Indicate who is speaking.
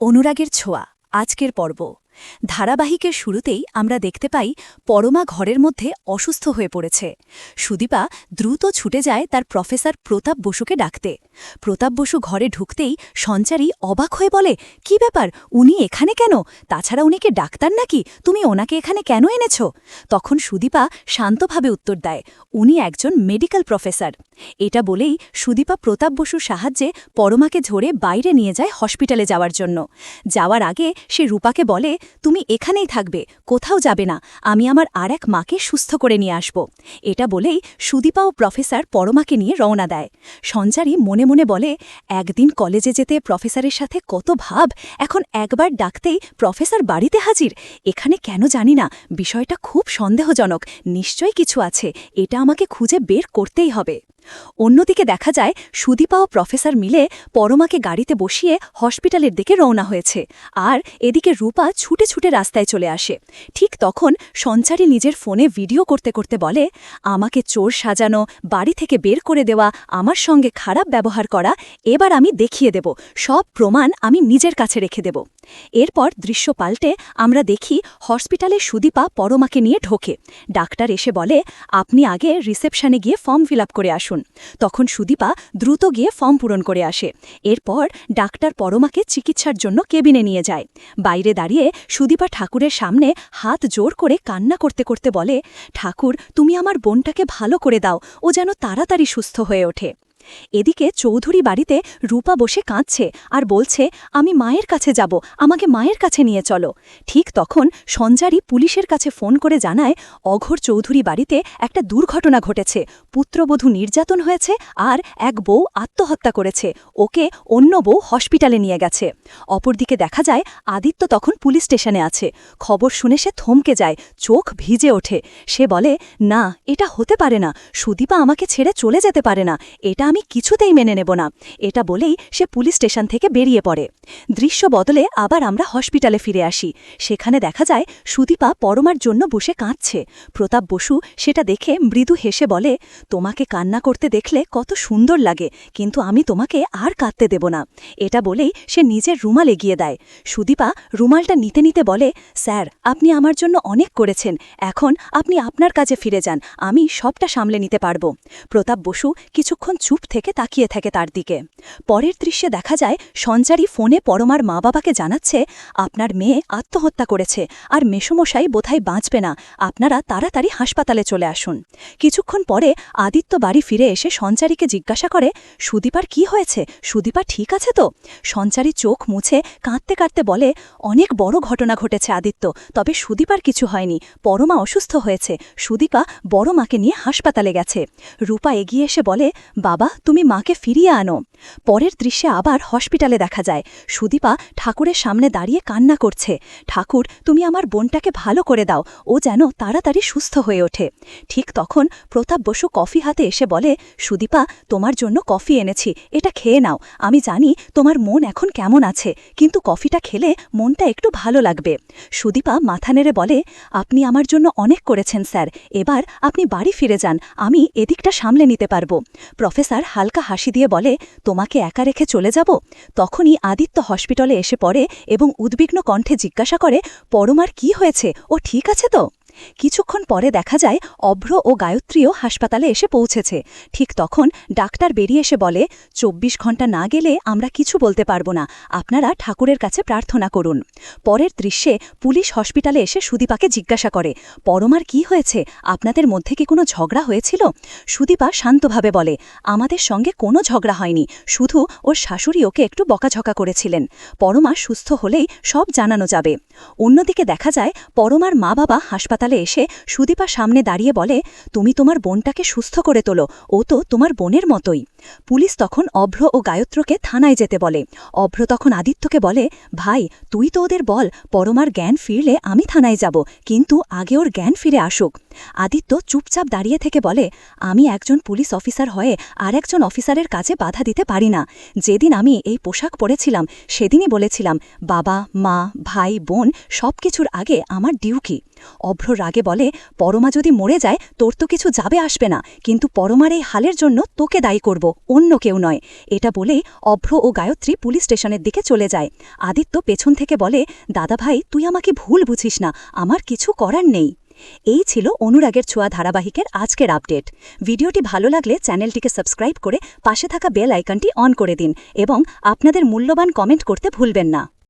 Speaker 1: অনুরাগের ছোঁয়া আজকের পর্ব। ধারাবাহিকের শুরুতেই আমরা দেখতে পাই পরমা ঘরের মধ্যে অসুস্থ হয়ে পড়েছে। সুদীপা দ্রুত ছুটে যায় তার প্রফেসর প্রতাপ বসুকে ডাকতে। প্রতাপ বসু ঘরে ঢুকতেই সঞ্চারী অবাক হয়ে বলে, কি ব্যাপার? উনি এখানে কেন? তাছাড়া উনিকে ডাক্তার নাকি? তুমি ওনাকে এখানে কেন এনেছ? তখন সুদীপা শান্তভাবে উত্তর দেয়, উনি একজন মেডিকেল প্রফেসর। এটা বলেই সুদীপা প্রতাপ বসুর সাহায্যে পরমাকে ঝরে বাইরে নিয়ে যায় হসপিটালে যাওয়ার জন্য। যাওয়ার আগে সে রূপাকে বলে তুমি এখানেই থাকবে, কোথাও যাবে না। আমি আমার আর এক মাকে সুস্থ করে নিয়ে আসব। এটা বলেই সুদীপা ও প্রফেসর পরমাকে নিয়ে রওনা দেয়। সঞ্চারী মনে মনে বলে, একদিন কলেজে যেতে প্রফেসরের সাথে কত ভাব, এখন একবার ডাকতেই প্রফেসর বাড়িতে হাজির? এখানে কেন জানি না, বিষয়টা খুব সন্দেহজনক, নিশ্চয়ই কিছু আছে, এটা আমাকে খুঁজে বের করতেই হবে। অন্যদিকে দেখা যায়, সুদীপা ও প্রফেসর মিলে পরমাকে গাড়িতে বসিয়ে হসপিটালের দিকে রওনা হয়েছে। আর এদিকে রূপা ছুটে ছুটে রাস্তায় চলে আসে। ঠিক তখন সঞ্চারী নিজের ফোনে ভিডিও করতে করতে বলে, আমাকে চোর সাজানো, বাড়ি থেকে বের করে দেওয়া, আমার সঙ্গে খারাপ ব্যবহার করা, এবার আমি দেখিয়ে দেব। সব প্রমাণ আমি নিজের কাছে রেখে দেব। এরপর দৃশ্য পাল্টে আমরা দেখি হসপিটালে সুদীপা পরমাকে নিয়ে ঢোকে। ডাক্তার এসে বলে, আপনি আগে রিসেপশনে গিয়ে ফর্ম ফিল করে আসুন। তখন সুদীপা দ্রুত গিয়ে ফর্ম পূরণ করে আসে। এরপর ডাক্তার পরমাকে চিকিৎসার জন্য কেবিনে নিয়ে যায়। বাইরে দাঁড়িয়ে সুদীপা ঠাকুরের সামনে হাত জোর করে কান্না করতে করতে বলে, ঠাকুর, তুমি আমার বোনটাকে ভালো করে দাও। ও যেন তাড়াতাড়ি সুস্থ হয়ে ওঠে। এদিকে চৌধুরী বাড়িতে রূপা বসে কাঁদছে আর বলছে, আমি মায়ের কাছে যাব, আমাকে মায়ের কাছে নিয়ে চলো। ঠিক তখন সঞ্জারি পুলিশের কাছে ফোন করে জানায়, অঘর চৌধুরী বাড়িতে একটা দুর্ঘটনা ঘটেছে। পুত্রবধূ নির্যাতন হয়েছে আর এক বউ আত্মহত্যা করেছে। ওকে অন্য বউ হসপিটালে নিয়ে গেছে। অপরদিকে দেখা যায়, আদিত্য তখন পুলিশ স্টেশনে আছে। খবর শুনে সে থমকে যায়, চোখ ভিজে ওঠে। সে বলে, না, এটা হতে পারে না। সুদীপা আমাকে ছেড়ে চলে যেতে পারে না। এটা আমি কিছুতেই মেনে নেব না। এটা বলেই সে পুলিশ স্টেশন থেকে বেরিয়ে পড়ে। দৃশ্য বদলে আবার আমরা হসপিটালে ফিরে আসি। সেখানে দেখা যায় সুদীপা পরমার জন্য বসে কাঁদছে। প্রতাপ বসু সেটা দেখে মৃদু হেসে বলে, তোমাকে কান্না করতে দেখলে কত সুন্দর লাগে, কিন্তু আমি তোমাকে আর কাঁদতে দেব না। এটা বলেই সে নিজের রুমাল এগিয়ে দেয়। সুদীপা রুমালটা নিতে নিতে বলে, স্যার, আপনি আমার জন্য অনেক করেছেন। এখন আপনি আপনার কাজে ফিরে যান। আমি সবটা সামলে নিতে পারব। প্রতাপ বসু কিছুক্ষণ চুপ থেকে তাকিয়ে থাকে তার দিকে। পরের দৃশ্যে দেখা যায়, সঞ্চারী ফোনে পরমার মা বাবাকে জানাচ্ছে, আপনার মেয়ে আত্মহত্যা করেছে আর মেসমশাই বোধহয় বাঁচবে না। আপনারা তাড়াতাড়ি হাসপাতালে চলে আসুন। কিছুক্ষণ পরে আদিত্য বাড়ি ফিরে এসে সঞ্চারীকে জিজ্ঞাসা করে, সুদীপার কি হয়েছে? সুদীপা ঠিক আছে তো? সঞ্চারী চোখ মুছে কাঁদতে কাঁদতে বলে, অনেক বড় ঘটনা ঘটেছে আদিত্য, তবে সুদীপার কিছু হয়নি। পরমা অসুস্থ হয়েছে। সুদীপা বড় মাকে নিয়ে হাসপাতালে গেছে। রূপা এগিয়ে এসে বলে, বাবা তুমি মাকে ফিরিয়ে আনো। পরের দৃশ্যে আবার হসপিটালে দেখা যায়। সুদীপা ঠাকুরের সামনে দাঁড়িয়ে কান্না করছে। ঠাকুর, তুমি আমার বোনটাকে ভালো করে দাও। ও যেন তাড়াতাড়ি সুস্থ হয়ে ওঠে। ঠিক তখন প্রতাপ বসু কফি হাতে এসে বলে, সুদীপা, তোমার জন্য কফি এনেছি। এটা খেয়ে নাও। আমি জানি তোমার মন এখন কেমন আছে, কিন্তু কফিটা খেলে মনটা একটু ভালো লাগবে। সুদীপা মাথা নেড়ে বলে, আপনি আমার জন্য অনেক করেছেন, স্যার। এবার আপনি বাড়ি ফিরে যান। আমি এদিকটা সামলে নিতে পারব। প্রফেসর হালকা হাসি দিয়ে বলে, তোমাকে একা রেখে চলে যাব? তখনই আদিত্য হসপিটালে এসে পড়ে এবং উদ্বিগ্ন কণ্ঠে জিজ্ঞাসা করে, পরমার কি হয়েছে? ও ঠিক আছে তো? কিছুক্ষণ পরে দেখা যায় অভ্র ও গায়ত্রীও হাসপাতালে এসে পৌঁছেছে। ঠিক তখন ডাক্তার বেরিয়ে এসে বলে, চব্বিশ ঘণ্টা না গেলে আমরা কিছু বলতে পারব না। আপনারা ঠাকুরের কাছে প্রার্থনা করুন। পরের দৃশ্যে পুলিশ হসপিটালে এসে সুদীপাকে জিজ্ঞাসা করে পরমার কি হয়েছে? আপনাদের মধ্যে কি কোনো ঝগড়া হয়েছিল? সুদীপা শান্তভাবে বলে, আমাদের সঙ্গে কোনো ঝগড়া হয়নি। শুধু ওর শাশুড়ি ওকে একটু বকাঝকা করেছিলেন। পরমা সুস্থ হলেই সব জানানো যাবে। অন্যদিকে দেখা যায় পরমার মা বাবা হাসপাতালে এসে সুদীপা সামনে দাঁড়িয়ে বলে, তুমি তোমার বোনটাকে সুস্থ করে তোলো। ও তো তোমার বোনের মতোই। পুলিশ তখন অভ্র ও গায়ত্রকে থানায় যেতে বলে। অভ্র তখন আদিত্যকে বলে, ভাই, তুই তো ওদের বল, পরমার জ্ঞান ফিরলে আমি থানায় যাব, কিন্তু আগে ওর জ্ঞান ফিরে আসুক। আদিত্য চুপচাপ দাঁড়িয়ে থেকে বলে, আমি একজন পুলিশ অফিসার হয়ে আর একজন অফিসারের কাজে বাধা দিতে পারি না। যেদিন আমি এই পোশাক পরেছিলাম, সেদিনই বলেছিলাম, বাবা, মা, ভাই, বোন সব কিছুর আগে আমার ডিউকি অভ্র রাগে বলে, পরমা যদি মরে যায়, তোর তো কিছু যাবে আসবে না, কিন্তু পরমার এই হালের জন্য তোকে দায়ী করব। অন্য কেউ নয়। এটা বলে অভ্র ও গায়ত্রী পুলিশ স্টেশনের দিকে চলে যায়। আদিত্য পেছন থেকে বলে, দাদা ভাই, তুই আমাকে ভুল বুঝিস না। আমার কিছু করার নেই। এই ছিল অনুরাগের ছোঁয়া ধারাবাহিকের আজকের আপডেট। ভিডিওটি ভালো লাগলে চ্যানেলটিকে সাবস্ক্রাইব করে পাশে থাকা বেল আইকনটি অন করে দিন এবং আপনাদের মূল্যবান কমেন্ট করতে ভুলবেন না।